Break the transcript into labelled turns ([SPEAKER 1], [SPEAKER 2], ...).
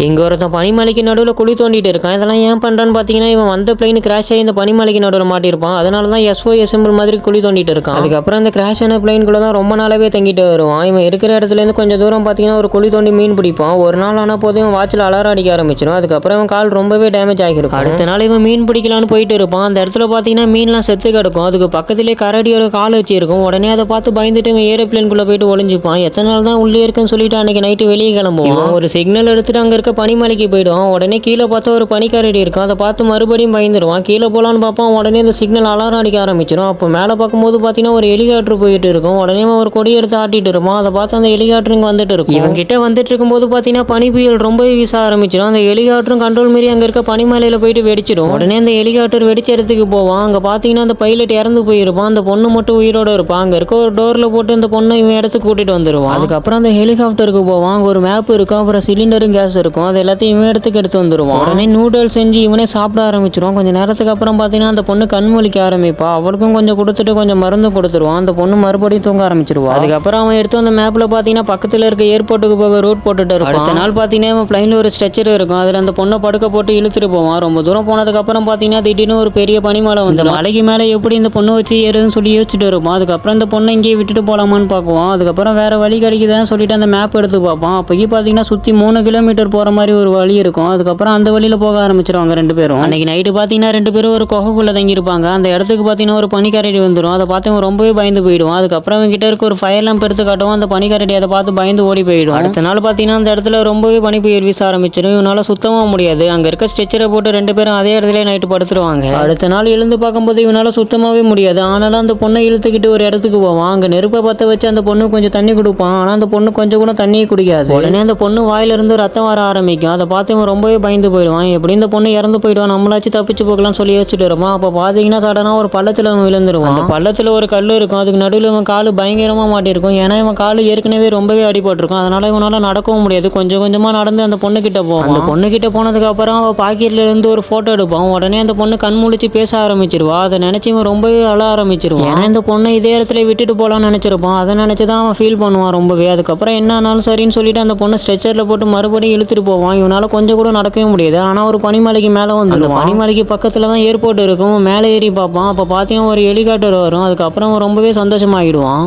[SPEAKER 1] இங்க ஒருத்தன் பனிமலைக்கு நடுவில் குழி தோண்டிட்டு இருக்கான். இதெல்லாம் ஏன் பண்றான்னு பார்த்தீங்கன்னா இவன் வந்த பிளைன் கிராஷ் ஆகி இந்த பனிமலைக்கு நடுவில் மாட்டியிருப்பான். அதனால தான் எஸ்ஓ எஸ்எம்பிள் மாதிரி குழி தோண்டிட்டு இருக்கான். அதுக்கப்புறம் அந்த கிராஷ் ஆன பிளைனுக்குள்ள தான் ரொம்ப நாளாவே தங்கிட்டு வருவான். இவன் இருக்கிற இடத்துல இருந்து கொஞ்சம் தூரம் பார்த்தீங்கன்னா ஒரு குழி தோண்டி மீன் பிடிப்பான். ஒரு நாள் ஆன போது இவன் வாட்சில் அலாரம் அடிக்க ஆரம்பிச்சிடும் அதுக்கப்புறம் இவன் கால் ரொம்பவே டேமேஜ் ஆகிருக்கும் அடுத்த நாள் இவன் மீன் பிடிக்கலான்னு போயிட்டு இருப்பான். அந்த இடத்துல பார்த்தீங்கன்னா மீன்லாம் செத்து கிடக்கும். அதுக்கு பக்கத்திலே கரடியோட கால் வச்சிருக்கும். உடனே அதை பார்த்து பயந்துட்டு இவன் ஏரோப்ளேனுக்குள்ள போயிட்டு ஒளிஞ்சுப்பான். எத்தனை நாள் தான் உள்ளே இருக்குன்னு சொல்லிட்டு அன்னைக்கு நைட்டு வெளியே கிளம்புவான். ஒரு சிக்னல் எடுத்துட்டு அங்க இருக்க பனிமலைக்கு போயிடுவான் உடனே கீழே பார்த்தா ஒரு பனிக்கரடி இருக்கும் அதை பார்த்து மறுபடியும் பயந்துருவான். கீழே போகலான்னு பார்ப்பான். உடனே இந்த சிக்னல் அலாரம் அடிக்க ஆரம்பிச்சிடும். அப்போ மேலே பார்க்கும்போது பார்த்தீங்கன்னா ஒரு ஹெலிகாப்டர் போயிட்டு இருக்கும். உடனே ஒரு கொடி எடுத்து ஆட்டிட்டு இருப்பான். அதை பார்த்து அந்த ஹெலிகாப்டர் இங்கே வந்துட்டு இருக்கும். இவன் கிட்ட வந்துட்டு இருக்கும்போது பார்த்தீங்கன்னா பனி புயல் ரொம்ப வீச ஆரம்பிச்சிடும். அந்த ஹெலிகாப்டரும் கண்ட்ரோல் மீறி அங்கே இருக்க பனிமலையில் போயிட்டு வெடிச்சிடும். உடனே அந்த ஹெலிகாப்டர் வெடிச்ச இடத்துக்கு போவான். அங்கே பார்த்தீங்கன்னா அந்த பைலட் இறந்து போயிருப்பான். அந்த பொண்ணு மட்டும் உயிரோட இருப்பான். அங்கே இருக்க ஒரு டோரில் போட்டு அந்த பொண்ணை இவன் இடத்துக்கு கூட்டிட்டு வந்துடுவான் அதுக்கப்புறம் அந்த ஹெலிகாப்டருக்கு போவான். அங்கே ஒரு மேப் இருக்கும் அப்புறம் சிலிண்டரும் கேஸ் இருக்கும் அது எல்லாத்தையும் இவன் இடத்துக்கு எடுத்து வந்துருவான். உடனே நூடுல்ஸ் செஞ்சு இவனே சாப்பிட ஆரம்பிச்சிருவான். கொஞ்சம் நேரத்துக்கு அப்புறம் பார்த்தீங்கன்னா அந்த பொண்ணு கண் முழிக்க ஆரம்பிப்பா. அவளுக்கும் கொஞ்சம் கொடுத்துட்டு கொஞ்சம் மருந்து கொடுத்துருவான். அந்த பொண்ணு மறுபடியும் தூங்க ஆரம்பிச்சிருவா. அதுக்கப்புறம் அவன் எடுத்து அந்த மேப்பில் பார்த்தீங்கன்னா பக்கத்தில் இருக்க ஏர்போர்ட்டுக்கு போக ரூட் போட்டுட்டு இருப்பான். அடுத்த நாள் பார்த்தீங்கன்னா அவன் பிளைனில் ஒரு ஸ்ட்ரெச்சர் இருக்கும். அதில் அந்த பொண்ணை படுக்க போட்டு இழுத்துட்டு போவான். ரொம்ப தூரம் போனதுக்கப்புறம் பார்த்தீங்கன்னா திடீர்னு ஒரு பெரிய பனிமலை வந்து மலைக்கு மேலே எப்படி இந்த பொண்ணு வச்சு ஏறுதுன்னு சொல்லி யோசிச்சுட்டு இருப்பான். அதுக்கப்புறம் இந்த பொண்ணை இங்கேயே விட்டுட்டு போகலாமான்னு பார்க்குவான். அதுக்கப்புறம் வேற வழி கிடைக்குதான்னு சொல்லிட்டு அந்த மேப் எடுத்து பார்ப்பான். அப்போக்கி பார்த்தீங்கன்னா சுற்றி மூணு கிலோமீட்டர் போகிற மாதிரி ஒரு வழி இருக்கும். அதுக்கப்புறம் அந்த வழியில் போக ஆரம்பிச்சிருவாங்க ரெண்டு பேரும். அன்னைக்கு நைட்டு பார்த்தீங்கன்னா ரெண்டு பேரும் ஒரு குகைக்குள்ளே தங்கியிருப்பாங்க. அந்த இடத்துக்கு பார்த்தீங்கன்னா ஒரு பனிக்கரடி வந்துடும் அதை பார்த்து ரொம்பவே பயந்து போயிடும் அதுக்கப்புறம் இவன் கிட்ட இருக்க ஒரு ஃபயர் லேம்ப் எடுத்து காட்டவும் அந்த பனிக்கரடி அதை பார்த்து பயந்து ஓடி போயிடும். அடுத்த நாள் பார்த்தீங்கன்னா அந்த இடத்துல ரொம்பவே பனி புயல் வீச ஆரம்பிச்சிடும் இவனால் சுத்தமாக முடியாது. அங்கே இருக்க ஸ்ட்ரெச்சரை போட்டு ரெண்டு பேரும் அதே இடத்துல நைட்டு படுத்துருவாங்க. அடுத்த நாள் எழுந்து பார்க்கும்போது இவனால் சுத்தமாகவே முடியாது. ஆனாலும் அந்த பொண்ணை இழுத்துக்கிட்டு ஒரு இடத்துக்கு போவான். அங்கே நெருப்பை பற்ற வச்சு அந்த பொண்ணு கொஞ்சம் தண்ணி கொடுப்பான். ஆனால் அந்த பொண்ணு கொஞ்சம் கூட தண்ணியே குடிக்காது. உடனே அந்த பொண்ணு வாயிலிருந்து ரத்தம் வர ஆரம்பிக்கும். அதை பார்த்து இவன் ரொம்பவே பயந்து போயிடுவான். எப்படி இந்த பொண்ணு இறந்து போயிடுவான் நம்மளாச்சும் தப்பிச்சு போகலாம்னு சொல்லி யோசிச்சுட்டு இருப்பான் அப்போ பார்த்தீங்கன்னா சடனாக ஒரு பள்ளத்தில் அவன் விழுந்துருவான். அந்த பள்ளத்தில் ஒரு கல் இருக்கும். அதுக்கு நடுவில் இவன் காலு பயங்கரமாக மாட்டியிருக்கும். ஏன்னா இவன் காலு ஏற்கனவே ரொம்பவே அடிபட்டிருக்கும். அதனால இவனால நடக்கவும் முடியாது. கொஞ்சம் கொஞ்சமாக நடந்து அந்த பொண்ணு கிட்ட போவான். அந்த பொண்ணு கிட்ட போனதுக்கு அப்புறம் அவன் பாக்கெட்ல இருந்து ஒரு ஃபோட்டோ எடுப்பான். உடனே அந்த பொண்ணு கண் முழிச்சு பேச ஆரம்பிச்சிருவா. அதை நினைச்சு இவன் ரொம்பவே அழ ஆரம்பிச்சிருவான். ஏன்னா இந்த பொண்ணை இதே இடத்துல விட்டுட்டு போகலான்னு நினைச்சிருப்பான். அதை நினைச்சு தான் அவன் ஃபீல் பண்ணுவான் ரொம்பவே. அதுக்கப்புறம் என்ன ஆனாலும் சரின்னு சொல்லிட்டு அந்த பொண்ணை ஸ்ட்ரெச்சரில் போட்டு மறுபடியும் இழுத்துட்டு போவான். இவனால கொஞ்சம் கூட நடக்கவே முடியாது. ஆனால் ஒரு பனிமலைக்கு மேலே வந்துடும் பனிமலைக்கு பக்கத்தில் தான் ஏர்போர்ட் இருக்கும். மேலே ஏறி பார்ப்பான். அப்போ பார்த்தீங்கன்னா ஒரு ஹெலிகாப்டர் வரும். அதுக்கப்புறம் ரொம்பவே சந்தோஷமாகிடுவான்